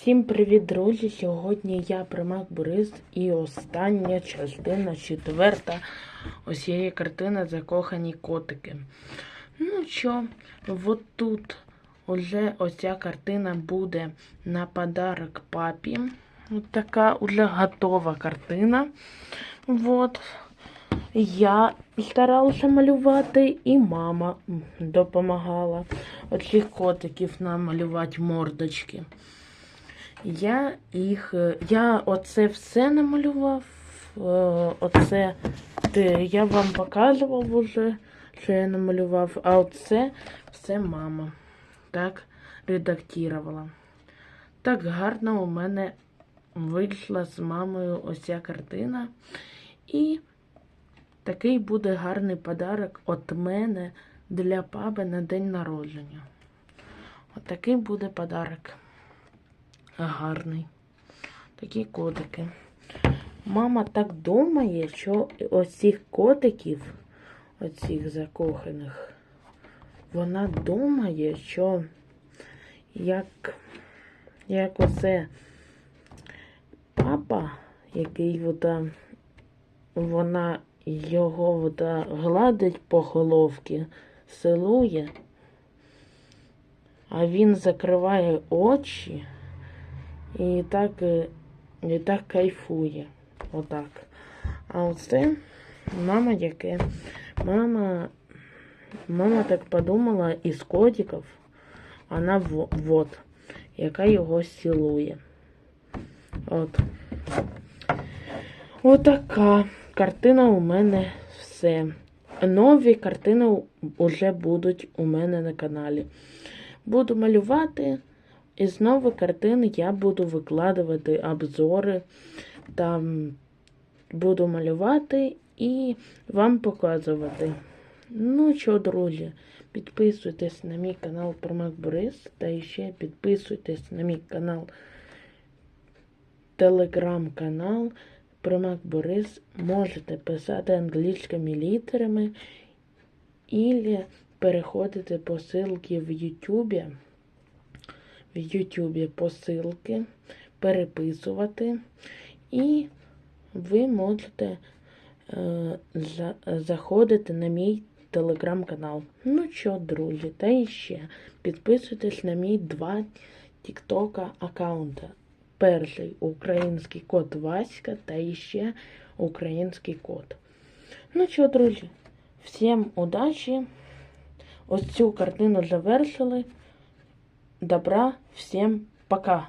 Всім привіт, друзі! Сьогодні я Примак Борис і остання частина, четверта ось картини Закохані котики. Ну що, от тут уже ось ця картина буде на подарок папі. Ось така уже готова картина. Вот. Я старалася малювати, і мама допомагала оцих котиків намалювати мордочки. Я їх. е, Я оце все намалював. е, Оце я вам показував уже, що я намалював, а оце все мама так редактувала. Так гарно у мене вийшла з мамою ось ця картина. І такий буде гарний подарок від мене для папи на день народження. Отакий буде подарок гарний. Такі котики. Мама так думає, що оцих котиків, оцих закоханих, вона думає, що як, як оце папа, який вода, вона його вода гладить по головці, силує, а він закриває очі. І так, е, і так кайфує. Отак. А оце мама яке. Мама, мама так подумала із котиків, вона во- вот, яка його цілує. От. Отака картина у мене все. Нові картини вже будуть у мене на каналі. Буду малювати. І знову картини я буду викладувати обзори, там буду малювати і вам показувати. Ну що, друзі, підписуйтесь на мій канал Промак Борис та ще підписуйтесь на мій канал телеграм-канал Промак Борис. Можете писати англійськими літерами і переходити по ссылці в Ютубі в Ютубі посилки, переписувати, і ви можете е, за, заходити на мій телеграм-канал. Ну що, друзі, та ще підписуйтесь на мій два тіктока аккаунта. Перший український код Васька та іще український код. Ну що, друзі, всім удачі! Ось цю картину завершили. Добра, всем пока.